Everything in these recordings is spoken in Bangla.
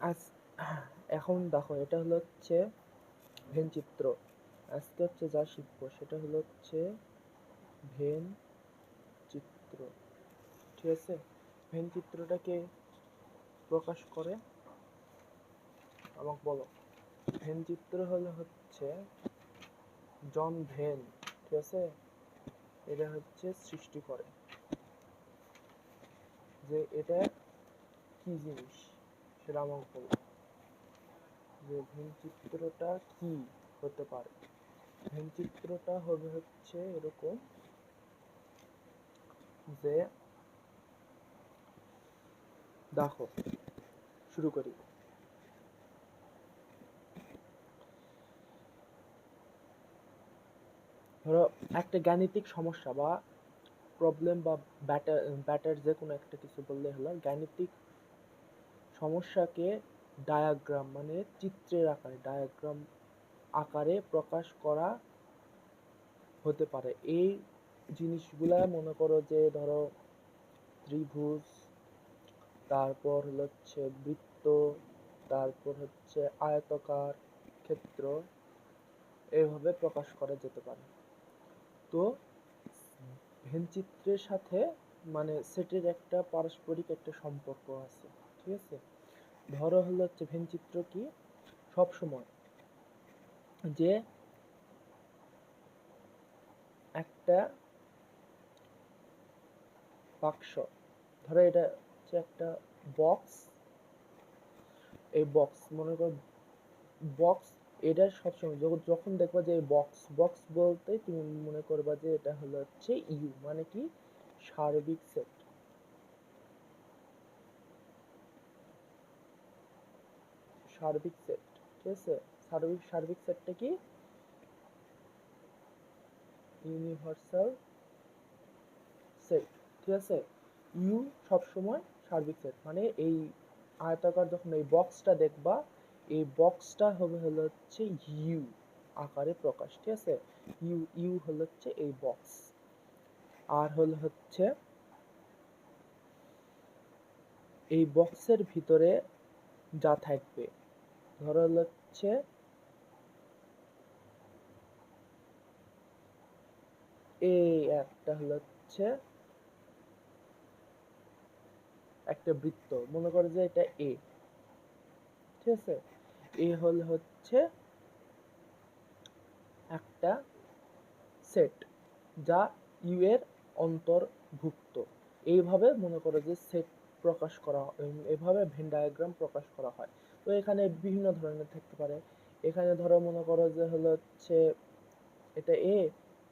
আজ এখন দেখো, এটা হলো হচ্ছে ভেন চিত্র আজকে হচ্ছে যা শিখব, সেটা হলো হচ্ছে ভেন চিত্র ঠিক আছে? ভেন চিত্রটাকে প্রকাশ করে আমাকে বলো। ভেন চিত্র হলো হচ্ছে জন ভেন, ঠিক আছে? এটা হচ্ছে সৃষ্টি করে। যে এটা কি জিনিস? সেটা আমাকে বলো যে চিত্রটা কি হতে পারে? চিত্রটা হবে হচ্ছে এরকম যে, দেখো, শুরু করি। ধরো, একটা গাণিতিক সমস্যা বা প্রবলেম বা ব্যাটার ব্যাটার যে কোনো একটা কিছু বললে হলো, গাণিতিক সমস্যাকে ডায়াগ্রাম মানে চিত্রের আকারে ডায়াগ্রাম আকারে প্রকাশ করা হতে পারে। এই জিনিসগুলা মনে করো যে ধরো ত্রিভুজ, তারপর হচ্ছে বৃত্ত, তারপর হচ্ছে আয়তকার ক্ষেত্র, এভাবে প্রকাশ করা যেতে পারে। তো ভেনচিত্রের সাথে মানে সেটের একটা পারস্পরিক একটা সম্পর্ক আছে। ঠিক আছে? ধরো হলো হচ্ছে ভেনচিত্র কি? সব সময় যে একটা বাক্স, ধরো এটা হচ্ছে একটা বক্স এই বক্স মনে করো বক্স এটা সবসময় যখন দেখবা যে বক্স বক্স বলতে তুমি মনে করবা যে এটা হলো হচ্ছে ইউ মানে কি? সার্বিক সেট সার্বিক সেট ঠিক আছে? সার্বিক সার্বিক সেটটা কি? ইউনিভার্সাল সেট ঠিক আছে? ইউ সবসময় সার্বিক সেট মানে এই আয়তাকার যখন এই বক্সটা দেখবা, এই বক্সটা হবে, হলো হচ্ছে ইউ আকারে প্রকাশ, ঠিক আছে? ইউ ইউ হলো হচ্ছে এই বক্স আর হলো হচ্ছে এই বক্সের ভিতরে যা থাকবে ধরো হলো হচ্ছে এই একটা হলো হচ্ছে একটা বৃত্ত। মনে করে যে এটা এ ঠিক আছে? এ হল হচ্ছে একটা সেট যা ইউ এর অন্তর্ভুক্ত। এইভাবে মনে করো যে সেট প্রকাশ করা এভাবে ভেন ডায়াগ্রাম প্রকাশ করা হয়। তো এখানে বিভিন্ন ধরনের থাকতে পারে। এখানে ধরো মনে করো যে হলো হচ্ছে এটা এ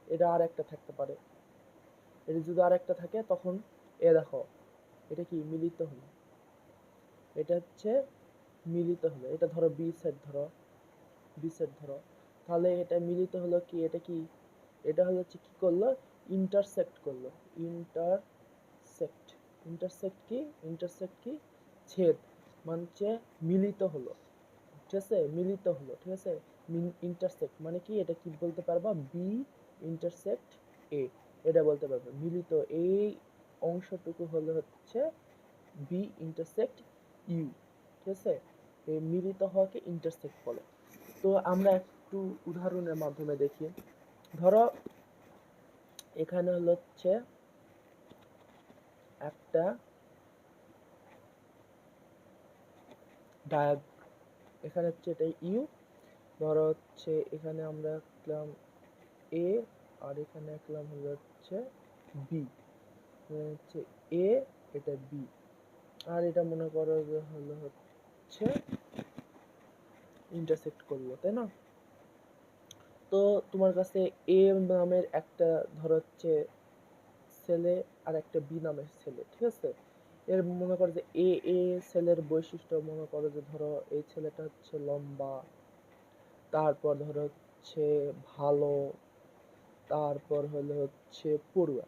এটা আর একটা থাকতে পারে। এটা যদি আর একটা থাকে তখন এ দেখো, এটা কি মিলিত হলো? এটা হচ্ছে মিলিত হলো। এটা ধরো বি সেট ধরো বি সেট ধরো। তাহলে এটা মিলিত হলো কি? এটা কি? এটা হলো হচ্ছে কি করল? ইন্টারসেক্ট করল। ইন্টারসেক্ট ইন্টারসেক্ট কি? ইন্টারসেক্ট কি? ছেদ। মানে মিলিত হলো। ঠিক আছে? মিলিত হলো। ঠিক আছে? ইন্টারসেক্ট মানে কি? এটা কি বলতে পারবা? বি ইন্টারসেক্ট এ এটা বলতে পারবে। মিলিত এই অংশটুকু হলো হচ্ছে বি ইন্টারসেক্ট ইউ ঠিক আছে? এই মিলিত হওয়াকে ইন্টারসেক্ট বলে। তো আমরা একটু উদাহরণের মাধ্যমে দেখি। ধরো, এখানে হলো হচ্ছে একটা ডায়াগ এখানে হচ্ছে এটা ইউ, ধরো হচ্ছে এখানে আমরা আঁকলাম এ, আর এখানে আঁকলাম হলো হচ্ছে বি। হচ্ছে এ, এটা বি। আর এটা মনে করো যে হলো হচ্ছে ইন্টারসেক্ট করল তাই না? তো তোমার কাছে এ নামের একটা ধরো হচ্ছে ছেলে আর একটা বি নামের ছেলে ঠিক আছে? এর মনে করো যে এ এ ছেলের বৈশিষ্ট্য মনে করো যে ধরো এই ছেলেটা হচ্ছে লম্বা, তারপর ধরো হচ্ছে ভালো, তারপর হলো হচ্ছে পড়ুয়া।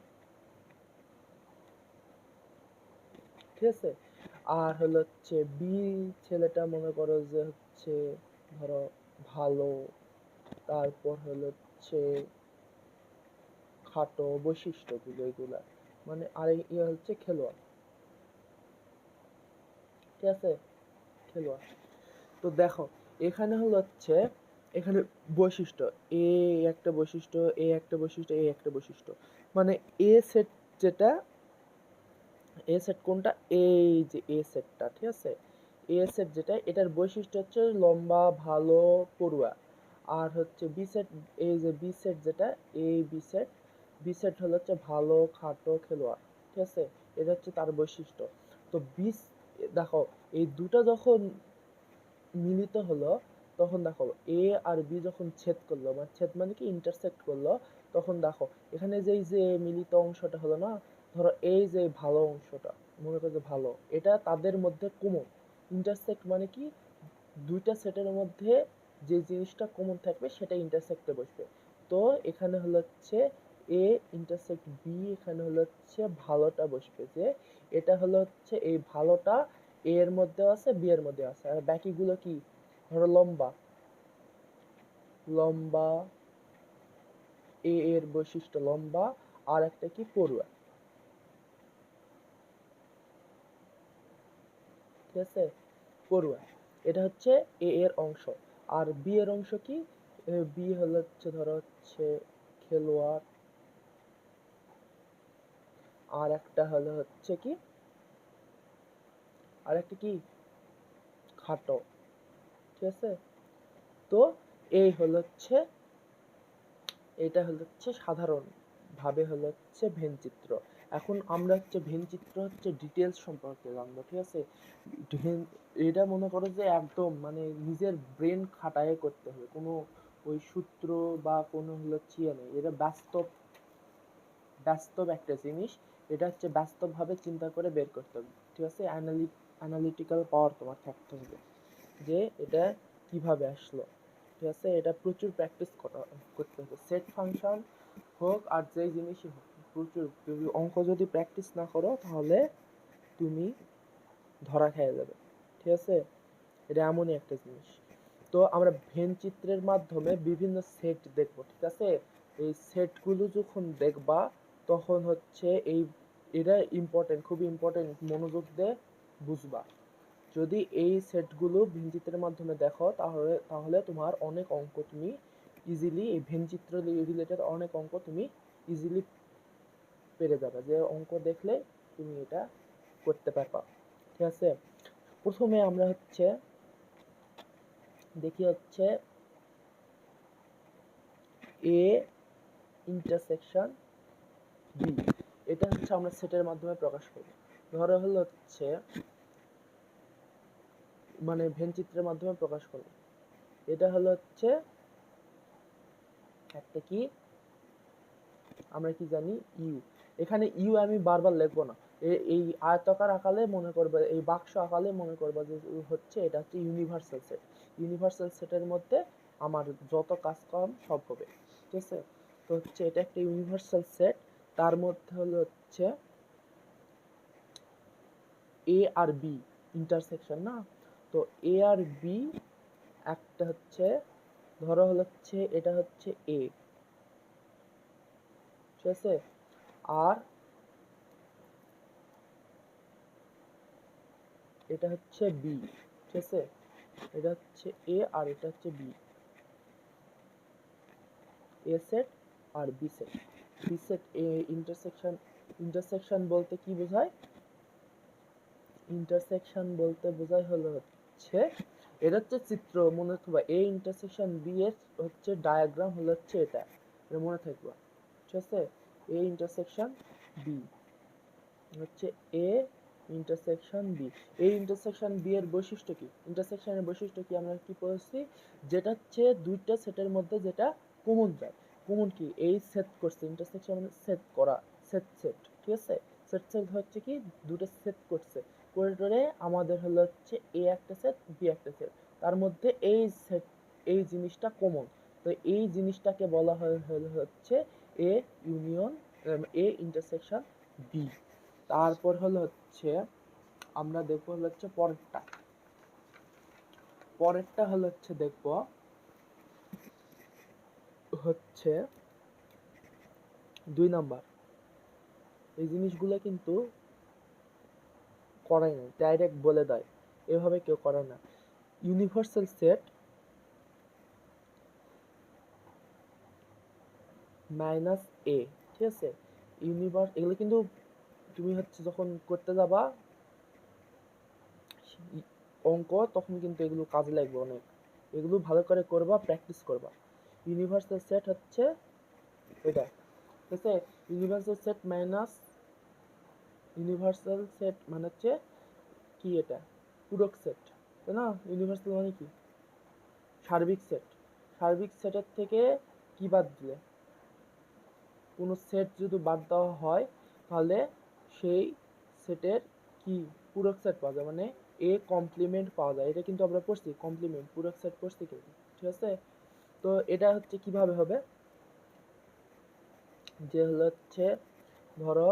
ঠিক আছে? আর হলো হচ্ছে বি ছেলেটা মনে করো যে হচ্ছে ধরো ভালো, তারপর হলো হচ্ছে খাটো বৈশিষ্ট্যগুলো এগুলা। মানে আর ইয়ে হচ্ছে খেলোয়াড়। ঠিক আছে? খেলোয়াড়। তো দেখো, এখানে হলো হচ্ছে, এখানে বৈশিষ্ট্য। এ একটা বৈশিষ্ট্য, এ একটা বৈশিষ্ট্য, এ একটা বৈশিষ্ট্য। মানে এ সেট যেটা, এ সেট কোনটা? এই যে এ সেটটা, ঠিক আছে? এ সেট যেটা, এটার বৈশিষ্ট্য হচ্ছে লম্বা, ভালো, পড়ুয়া। আর হচ্ছে বি সেট, এই যে বি সেট যেটা এই বি সেট বি সেট হলো হচ্ছে ভালো, খাটো খেলোয়াড়, ঠিক আছে? এটা হচ্ছে তার বৈশিষ্ট্য। তো বিস দেখো, এই দুটো যখন মিলিত হলো, তখন দেখো এ আর বি যখন ছেদ করল মানে ছেদ মানে কি? ইন্টারসেক্ট করল, তখন দেখো, এখানে যে এই যে মিলিত অংশটা হলো না, ধরো এই যে ভালো অংশটা, মনে করো যে ভালো, এটা তাদের মধ্যে কমন ইন্টারসেক্ট মানে কি? দুইটা সেটের মধ্যে যে জিনিসটা কমন থাকবে, সেটা ইন্টারসেক্টে বসবে। তো এখানে হলো হচ্ছে এ ইন্টারসেক্ট বি এখানে হলো হচ্ছে ভালোটা বসবে, যে এটা হলো হচ্ছে এই ভালোটা এর মধ্যে আছে বি এর মধ্যে আছে। আর বাকিগুলো কি? ধরো লম্বা। লম্বা এ এর বৈশিষ্ট্য লম্বা, আর একটা কি? পড়ুয়া। ঠিক আছে? পড়ুয়া। এটা হচ্ছে এ এর অংশ। আর বি এর অংশ কি? বি হলো হচ্ছে ধরো হচ্ছে খেলোয়াড়। আর একটা হলো হচ্ছে কি? আর একটা কি? খাটো। ঠিক আছে? তো এই হলো হচ্ছে এটা হলো হচ্ছে সাধারণ ভাবে হলো হচ্ছে ভেন চিত্র এখন আমরা হচ্ছে ভেন চিত্র হচ্ছে ডিটেলস সম্পর্কে জানব, ঠিক আছে? এটা মনে করো যে একদম মানে নিজের ব্রেন খাটায় করতে হবে। কোনো ওই সূত্র বা কোনো হলো ইয়ে নেই। এটা বাস্তব বাস্তব একটা জিনিস। এটা হচ্ছে বাস্তবভাবে চিন্তা করে বের করতে হবে। ঠিক আছে? অ্যানালিটিক্যাল পাওয়ার তোমার থাকতে হবে। যে এটা কীভাবে আসলো। ঠিক আছে? এটা প্রচুর প্র্যাকটিস করা, করতে হবে। সেট ফাংশন হোক আর যেই জিনিসই হোক, প্রচুর। যদি অঙ্ক যদি প্র্যাকটিস না করো, তাহলে তুমি ধরা খেয়ে যাবে। ঠিক আছে? এটা এমনই একটা জিনিস। তো আমরা ভেন চিত্রের মাধ্যমে বিভিন্ন সেট দেখব। ঠিক আছে? এই সেটগুলো যখন দেখবা, তখন হচ্ছে এই এটা ইম্পর্টেন্ট খুবই ইম্পর্টেন্ট মনোযোগ দিয়ে বুঝবা। যদি এই সেটগুলো ভেনচিত্রের মাধ্যমে দেখো, তাহলে তাহলে তোমার অনেক অঙ্ক তুমি ইজিলি এই ভেনচিত্র রিলেটেড অনেক অঙ্ক তুমি ইজিলি পেরে যাবে। যে অঙ্ক দেখলে তুমি এটা করতে পারবা। ঠিক আছে? প্রথমে আমরা হচ্ছে দেখি হচ্ছে এ ইন্টারসেকশন বি এটা হচ্ছে আমরা সেটের মাধ্যমে প্রকাশ করব ধরো হলো হচ্ছে মানে ভেন চিত্রের মাধ্যমে প্রকাশ করব এটা হলো হচ্ছে, একটা কি? আমরা কি জানি? ইউ এখানে ইউ আমি বারবার লিখব না। এই আয়তাকার আকারে মনে করবে, এই বাক্স আকারে মনে করবে যে হচ্ছে, এটা হচ্ছে ইউনিভার্সাল সেট ইউনিভার্সাল সেটের মধ্যে আমার যত কাজ কাম সব হবে। ঠিক আছে? তো হচ্ছে এটা একটা ইউনিভার্সাল সেট তার মধ্যে হলো হচ্ছে এ আর বি ইন্টারসেকশন না? তো এ আর বি একটা হচ্ছে, ধরো হলো হচ্ছে, এটা হচ্ছে এ ঠিক আছে? আর এটা হচ্ছে বি ঠিক আছে? এটা হচ্ছে এ আর এটা হচ্ছে বি এ সেট আর বি সেট ইন্টারসেকশন ইন্টারসেকশন বলতে কি বোঝায়? ইন্টারসেকশন বলতে বোঝায় হলো হচ্ছে, এটা হচ্ছে চিত্র, মনে রাখবা এ ইন্টারসেকশন বি এর হচ্ছে ডায়াগ্রাম হলো হচ্ছে এটা এটা মনে থাকবা, ঠিক আছে? এ ইন্টারসেকশন বি হচ্ছে এ ইন্টারসেকশন বি এই ইন্টারসেকশন বি এর বৈশিষ্ট্য কি? ইন্টারসেকশনের বৈশিষ্ট্য কি আমরা কি পড়েছি? যেটা হচ্ছে দুইটা সেটের মধ্যে যেটা কমন যায় কমন কি এই সেট করছে ইন্টারসেকশন মানে সেট করা সেট সেট ঠিক আছে? সেট সেট হচ্ছে কি, দুটো সেট করছে। করে টরে আমাদের হলো হচ্ছে এ একটা সেট বি একটা সেট তার মধ্যে এই সেট এই জিনিসটা কমন তো এই জিনিসটাকে বলা হয় হচ্ছে A union A intersection B তারপর হলো হচ্ছে আমরা দেখব হলো হচ্ছে পরেরটা। পরেরটা হলো হচ্ছে দেখব হচ্ছে দুই নাম্বার। এই জিনিসগুলো কিন্তু করাই নাই ডাইরেক্ট বলে দেয়। এভাবে কেউ করে না। ইউনিভার্সাল সেট মাইনাস এ ঠিক আছে? ইউনিভার্স এগুলো কিন্তু তুমি হচ্ছে যখন করতে যাবা, অঙ্ক, তখন কিন্তু এগুলো কাজে লাগবে অনেক। এগুলো ভালো করে করবা প্র্যাকটিস করবা। ইউনিভার্সাল সেট হচ্ছে এটা। ঠিক আছে? Universal set minus universal set মানে হচ্ছে কি এটা? পূরক সেট তাই না? ইউনিভার্সাল মানে কি? সার্বিক সেট সার্বিক সেটের থেকে কি বাদ দিলে? কোনো সেট যদি বাদ দেওয়া হয়, তাহলে সেই সেটের কি? পূরক সেট পাওয়া যায়। মানে এ কমপ্লিমেন্ট পাওয়া যায়। এটা কিন্তু আমরা পড়ছি কমপ্লিমেন্ট পূরক সেট পড়ছি কিন্তু। ঠিক আছে? তো এটা হচ্ছে কীভাবে হবে? যে হলো হচ্ছে, ধরো,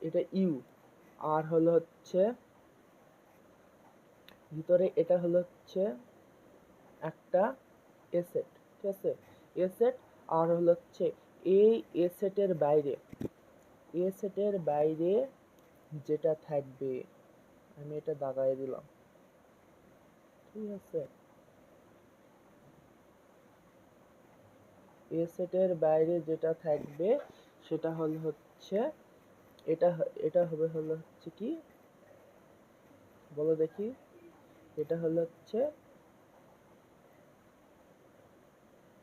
এটা ইউ, আর হলো হচ্ছে, ভিতরে এটা হলো হচ্ছে একটা এসেট, ঠিক আছে? এসেট, আর হলো হচ্ছে এই এসেটের বাইরে এসেটের বাইরে যেটা থাকবে, আমি এটা দাগাই দিলাম। ঠিক আছে এ বাইরে যেটা থাকবে, সেটা হলো হচ্ছে, এটা এটা হবে হলো হচ্ছে কি? বলো দেখি। এটা হলো হচ্ছে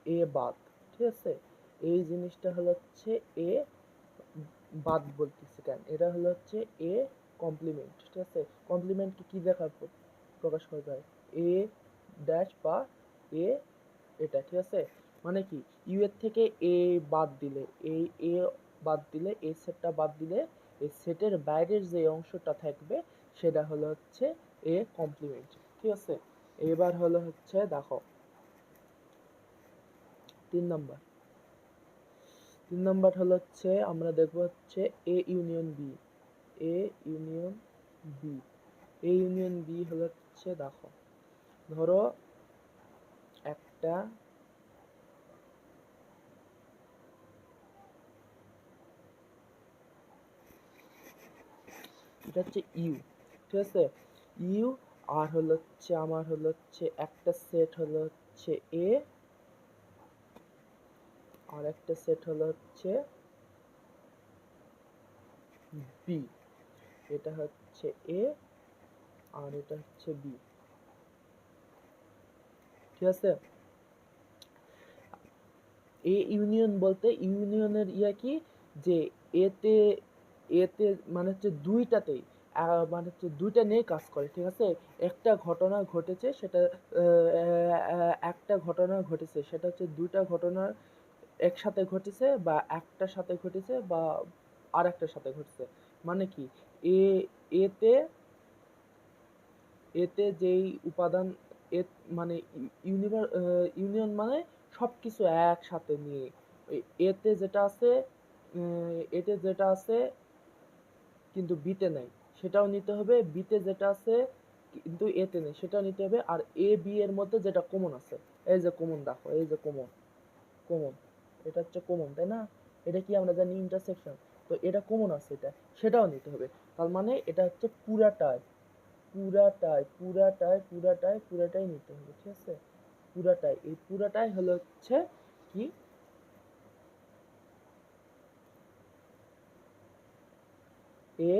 এ বাদ, ঠিক আছে? এই জিনিসটা হলো হচ্ছে এ বাদ বলতেছি কেন? এটা হলো হচ্ছে এ কমপ্লিমেন্ট ঠিক আছে? কমপ্লিমেন্টকে কি দেখা প্রকাশ করা যায় এ ড্যাশ বা এ, এটা, ঠিক আছে? মানে কি? ইউ এর থেকে এ বাদ দিলে, এই এ বাদ দিলে এই সেটটা বাদ দিলে, এই সেটের বাইরের যে অংশটা থাকবে, সেটা হলো হচ্ছে এ কমপ্লিমেন্ট ঠিক আছে? এবার হলো হচ্ছে, দেখো। তিন নাম্বার। তিন নাম্বার হলো হচ্ছে, আমরা দেখব হচ্ছে A union B A union B A union B হলো হচ্ছে, দেখো। ধরো একটা এটা হচ্ছে ইউ, ঠিক আছে? ইউ আর হলো হচ্ছে আমার হলো হচ্ছে একটা সেট হলো হচ্ছে এ, আর একটা সেট হলো হচ্ছে বি, এটা হচ্ছে এ আর এটা হচ্ছে বি। ঠিক আছে? এ ইউনিয়ন বলতে ইউনিয়নের ইয়া কি? যে এতে এতে মানে হচ্ছে দুইটাতেই মানে হচ্ছে দুইটা নিয়ে কাজ করে, ঠিক আছে? একটা ঘটনা ঘটেছে, সেটা একটা ঘটনা ঘটেছে, সেটা হচ্ছে দুইটা ঘটনার একসাথে ঘটেছে বা একটার সাথে ঘটেছে বা আর একটার সাথে ঘটেছে। মানে কি? এতে এতে যেই উপাদান এ মানে ইউনিভার ইউনিয়ন মানে সবকিছু একসাথে নিয়ে। এতে যেটা আছে এতে যেটা আছে কিন্তু বিতে নাই। সেটাও নিতে হবে, বিতে যেটা আছে কিন্তু এতে নেই, সেটাও নিতে হবে। আর এ, বি এর মধ্যে যেটা কমন আছে, এই যে কমন দেখো, এই যে কমন কমন এটা হচ্ছে কমন তাই না? এটা কি আমরা জানি? ইন্টারসেকশন তো এটা কমন আছে এটা, সেটাও নিতে হবে। তার মানে এটা হচ্ছে পুরাটাই। পুরাটাই পুরাটাই পুরাটাই পুরাটাই নিতে হবে, ঠিক আছে? পুরাটাই এই পুরাটাই হলো হচ্ছে কি? এ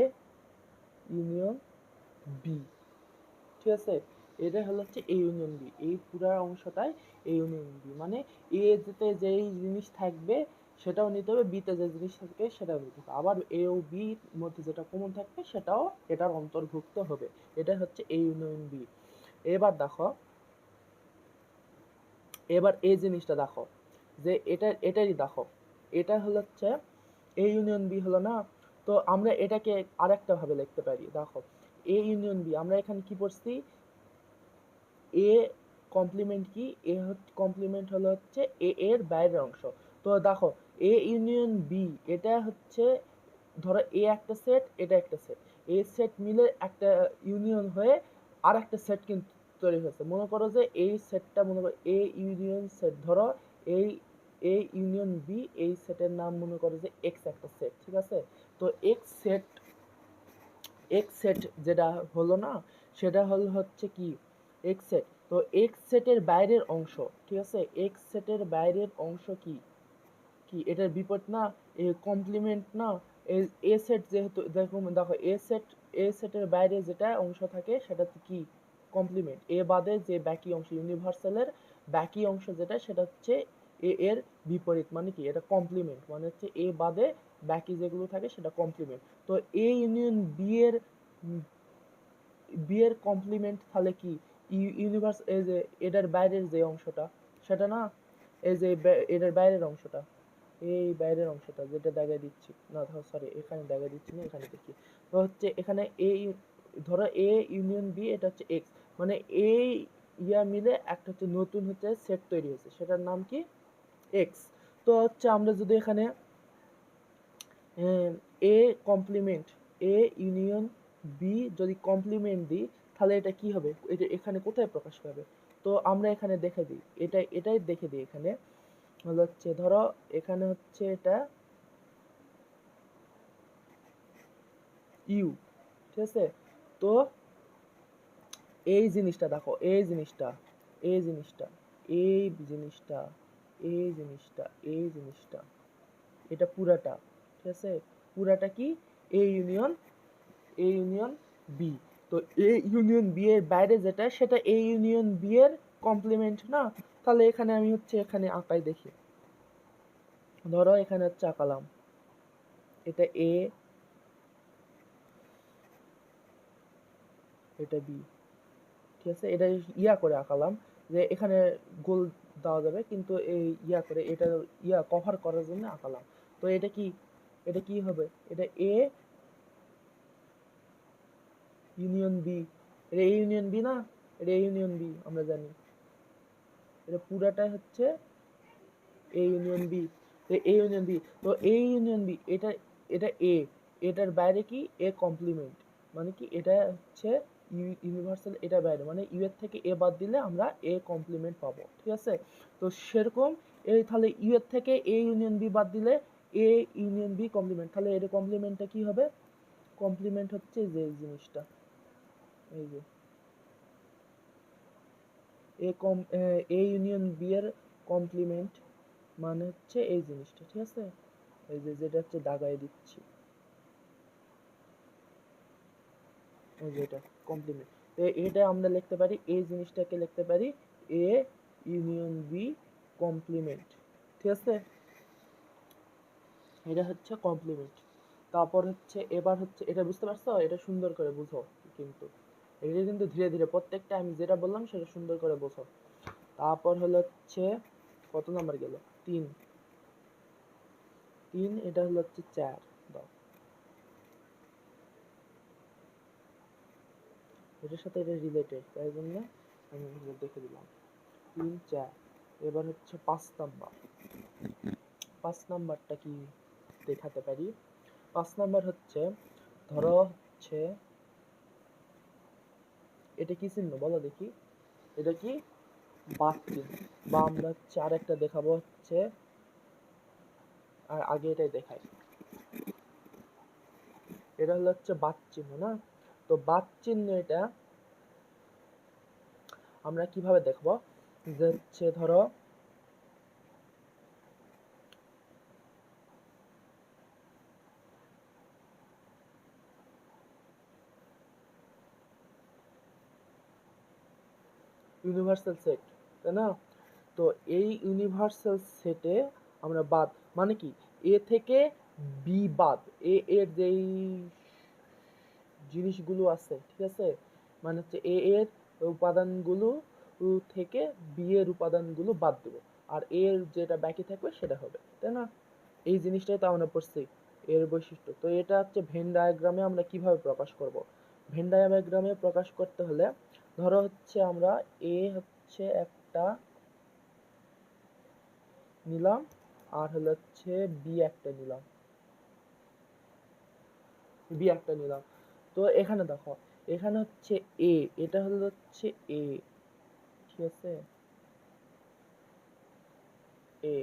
ইউনিয়ন বি ঠিক আছে? এটা হলো হচ্ছে এ ইউনিয়ন বি এই পুরা অংশটাই এ ইউনিয়ন বি মানে এ যেতে যেই জিনিস থাকবে সেটাও নিতে হবে বিতে যে জিনিস থাকবে সেটাও নিতে হবে। আবার এ ও বি মধ্যে যেটা কমন থাকবে সেটাও এটার অন্তর্ভুক্ত হবে। এটা হচ্ছে এ ইউনিয়ন বি এবার দেখো, এবার এই জিনিসটা দেখো, যে এটা এটারই দেখো, এটা হলো হচ্ছে এ ইউনিয়ন বি হলো না? তো আমরা এটাকে আরেকটা ভাবে লিখতে পারি। দেখো এ ইউনিয়ন বি আমরা এখানে কি পড়ছি? এ কমপ্লিমেন্ট কি? এ কমপ্লিমেন্ট হলো হচ্ছে এ এর বাইরের অংশ। তো দেখো এ ইউনিয়ন বি এটা হচ্ছে, ধরো এ একটা সেট এটা একটা সেট এ সেট মিলে একটা ইউনিয়ন হয়ে আর একটা সেট কিন্তু তৈরি হয়েছে। মনে করো যে এই সেটটা মনে করো এ ইউনিয়ন সেট ধরো এই এ ইউনিয়ন বি এই সেটের নাম মনে করো যে এক্স একটা সেট ঠিক আছে? তো এক্স সেট এক্স সেট যেটা হলো না, সেটা হল হচ্ছে কি? এক্স সেট তো এক্স সেটের বাইরের অংশ, ঠিক আছে? এক্স সেটের বাইরের অংশ কি? কি? এটার বিপরীত না, এ কমপ্লিমেন্ট না, এ সেট যেহেতু, দেখো দেখো, এ সেট এ সেটের বাইরে যেটা অংশ থাকে সেটা কি? কমপ্লিমেন্ট এ বাদে যে বাকি অংশ ইউনিভার্সালের বাকি অংশ যেটা, সেটা হচ্ছে এ এর বিপরীত মানে কি? এটা কমপ্লিমেন্ট মানে হচ্ছে এ বাদে বাকি যেগুলো থাকে সেটা কমপ্লিমেন্ট তো এ ইউনিয়ন বি এর বি এর কমপ্লিমেন্ট তাহলে কি? ইউনিভার্স এই যে এটার বাইরের যে অংশটা, সেটা না? এই যে এটার বাইরের অংশটা। এই বাইরের অংশটা যেটা দেখাই দিচ্ছি। না, ধরো সরি এখানে দেখাই দিচ্ছি না, এখানে দেখি। তো হচ্ছে এখানে এ ধরো এ ইউনিয়ন বি এটা হচ্ছে এক্স মানে এই ইয়া মিলে একটা হচ্ছে নতুন হচ্ছে সেট তৈরি হয়েছে। সেটার নাম কি? এক্স তো হচ্ছে আমরা যদি এখানে A complement A union B যদি কমপ্লিমেন্ট দিই, তাহলে এটা কি হবে? এটা এখানে কোথায় প্রকাশ পাবে? তো আমরা এখানে দেখে দিই। এটা, এটাই দেখে দিই এখানে। হচ্ছে। ধরো, এখানে হচ্ছে এটা ইউ, ঠিক আছে? তো এই জিনিসটা দেখো, এই জিনিসটা এই জিনিসটা এই জিনিসটা এই জিনিসটা এই জিনিসটা, এটা পুরাটা, ঠিক আছে? পুরাটা কি? A union A union B তো এ ইউনিয়ন বি এর বাইরে যেটা, সেটা এ ইউনিয়ন বি এর কমপ্লিমেন্ট না? তাহলে এখানে আমি হচ্ছে এখানে আঁকাই দেখি। ধরো এখানে হচ্ছে আঁকালাম। এটা এ এটা বি ঠিক আছে? এটা ইয়া করে আঁকালাম যে এখানে গোল দেওয়া যাবে, কিন্তু এই ইয়া করে এটা ইয়া কভার করার জন্য আঁকালাম। তো এটা কি এটা কি হবে? এটা এ ইউনিয়ন বি এটা ইউনিয়ন বি না? এটা ইউনিয়ন বি আমরা জানি। এটা পুরাটাই হচ্ছে A union B A union B তো এ ইউনিয়ন বি এটা এটা এ এটার বাইরে কি? এ কমপ্লিমেন্ট মানে কি? এটা হচ্ছে ইউনিভার্সাল এটা বাইরে মানে ইউ এর থেকে এ বাদ দিলে আমরা এ কমপ্লিমেন্ট পাবো, ঠিক আছে? তো সেরকম, এই তাহলে ইউ এর থেকে এ ইউনিয়ন বি বাদ দিলে এ ইউনিয়ন বি কমপ্লিমেন্ট তাহলে এর কমপ্লিমেন্টটা কি হবে? কমপ্লিমেন্ট হচ্ছে যে জিনিসটা, এই যে। এ কম, এ ইউনিয়ন বি এর কমপ্লিমেন্ট মানে হচ্ছে এই জিনিসটা, ঠিক আছে? এই যে, যেটা হচ্ছে দাগায় দিচ্ছি। যে এটা কমপ্লিমেন্ট তো এটা আমরা লিখতে পারি, এই জিনিসটাকে লিখতে পারি এ ইউনিয়ন বি কমপ্লিমেন্ট ঠিক আছে? এটা হচ্ছে কমপ্লিমেন্ট তারপর হচ্ছে, এবার হচ্ছে, এটা বুঝতে পারছ? এটা সুন্দর করে বুঝো কিন্তু। এটা কিন্তু ধীরে ধীরে প্রত্যেকটা আমি যেটা বললাম সেটা সুন্দর করে বোঝো। তারপর হলো হচ্ছে কত নাম্বার গেল? তিন। তিন, এটা হলো হচ্ছে চার। এটার সাথে এটা রিলেটেড তাই জন্য আমি এগুলো দেখে দিলাম। তিন, চার। এবার হচ্ছে পাঁচ নাম্বার। পাঁচ নাম্বারটা কি দেখাতে পারি? পাঁচ নাম্বার হচ্ছে, ধরো হচ্ছে এটা কি চিহ্ন বলো দেখি। এটা কি? বাদ চিহ্ন বা আমরা চার একটা দেখাবো হচ্ছে। আর আগে এটাই দেখাই। এটা হলো হচ্ছে বাদ চিহ্ন, না? তো বাদ চিহ্ন এটা আমরা কীভাবে দেখব? যে হচ্ছে ধরো ইউনিভার্সাল সেট তাই না? তো এই ইউনিভার্সাল সেটে আমরা বাদ মানে কি? এ থেকে বি বাদ এ এর যেই জিনিসগুলো আছে, ঠিক আছে? মানে হচ্ছে এ এর উপাদানগুলো থেকে বি এর উপাদানগুলো বাদ দেবো, আর এর যেটা বাকি থাকবে সেটা হবে, তাই না? এই জিনিসটাই তো আমরা পড়ছি, এর বৈশিষ্ট্য। তো এটা হচ্ছে ভেন ডায়াগ্রামে আমরা কীভাবে প্রকাশ করব? ভেন ডায়াগ্রামে প্রকাশ করতে হলে ধরো হচ্ছে আমরা এ হচ্ছে একটা নিলাম, আর হলো হচ্ছে বি একটা নিলাম। বি একটা নিলাম। তো এখানে দেখো, এখানে হচ্ছে এ এটা হলো হচ্ছে এ ঠিক আছে? এ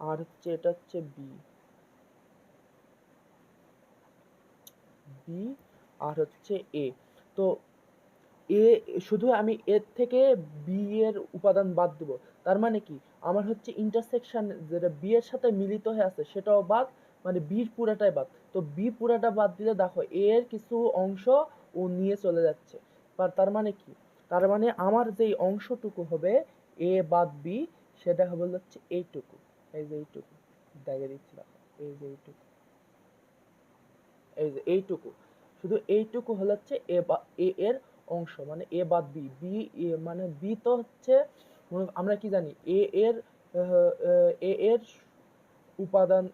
আর হচ্ছে এটা হচ্ছে বি বি আর হচ্ছে এ তো এ, শুধু আমি এর থেকে বি এর উপাদান বাদ দেব। তার মানে কি? আমার হচ্ছে ইন্টারসেকশন যেটা বি এর সাথে মিলিত হয়ে আছে, সেটাও বাদ মানে বির পুরাটাই বাদ। তো বি পুরাটা বাদ দিলে দেখো এর কিছু অংশ ও নিয়ে চলে যাচ্ছে। বা তার মানে কি? তার মানে আমার যেই অংশটুকু হবে এ বাদ বি সেটা হবে হচ্ছে এইটুকু। এই যে এইটুকু দাগে দিচ্ছি, দেখো, এই যে এইটুকু। এই যে এইটুকু। শুধু এইটুকু হলো হচ্ছে এ বা এ এর অংশ মানে এ বাদ বি বি মানে বি তো হচ্ছে, আমরা কি জানি এ এর এ এর উপাদান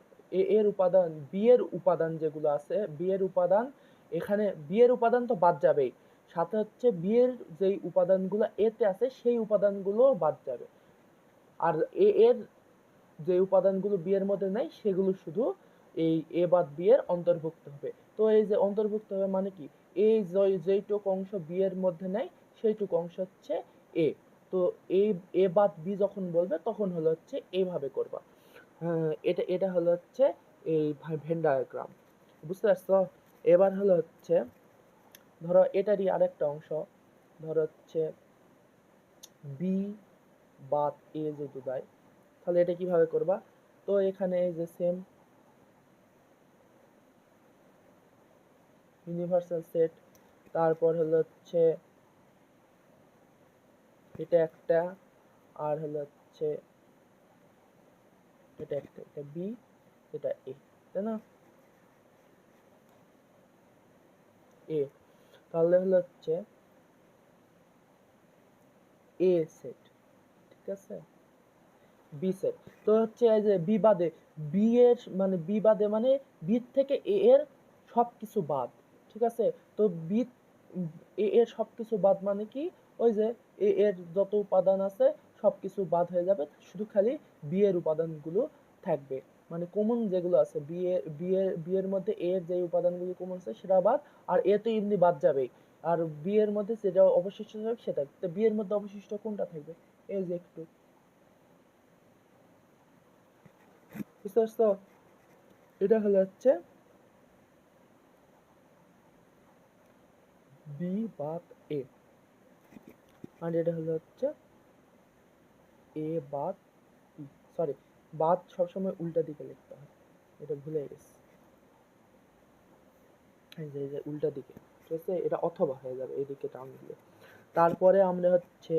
এ এর উপাদান বি এর উপাদান যেগুলো আছে বি এর উপাদান, এখানে বি এর উপাদান তো বাদ যাবেই, সাথে হচ্ছে বি এর যেই উপাদানগুলো এতে আছে, সেই উপাদানগুলো বাদ যাবে। আর এ এর যে উপাদানগুলো বি এর মধ্যে নাই, সেগুলো শুধু এই এ বাদ বি এর অন্তর্ভুক্ত হবে। তো এই যে অন্তর্ভুক্ত হবে মানে কি? এই যেইটুকু অংশ বি এর মধ্যে নাই সেইটুকু অংশ হচ্ছে এ তো এই এ বাদ বি যখন বলবে তখন হলো হচ্ছে এইভাবে করবা। হ্যাঁ, এটা এটা হলো হচ্ছে এই ভেন ডায়াগ্রাম বুঝতে পারছ? এবার হলো হচ্ছে ধরো এটারই আরেকটা অংশ। ধরো হচ্ছে বি বাদ এ যদি দেয় তাহলে এটা কীভাবে করবা? তো এখানে এই যে সেম ইউনিভার্সাল সেট তারপর হলো হচ্ছে এটা একটা, আর হলো হচ্ছে এটা একটা, এটা বি এটা এ তাই না? এ তাহলে হলো হচ্ছে এ সেট ঠিক আছে? বি সেট তো হচ্ছে এই যে বি বাদে বি এর মানে বি বাদে মানে বি থেকে এ এর সব কিছু বাদ। ঠিক আছে? তো বি এ, এর সব কিছু বাদ মানে কি? ওই যে, এ, এর যত উপাদান আছে সব কিছু বাদ হয়ে যাবে। শুধু খালি বি এর উপাদানগুলো থাকবে। মানে কমন যেগুলো আছে বি এর বি এর বি এর মধ্যে এ এর যে উপাদানগুলো কমন আছে, সেটা বাদ, আর এ তো এমনি বাদ যাবেই। আর বি এর মধ্যে যেটা অবশিষ্ট থাকবে, সেটা, তো বি এর মধ্যে অবশিষ্ট কোনটা থাকবে? এই যে একটু। বুঝতে পারছ? এটা হলো হচ্ছে বি বাদ এ। আর এটা হলো হচ্ছে এ বাদ ই সরি বাদ সবসময় উল্টা দিকে লিখতে হয়। এটা ভুলে গেছি। যে যে উল্টা দিকে, ঠিক আছে? এটা অথবা হয়ে যাবে এদিকে টান দিলে। তারপরে আমরা হচ্ছে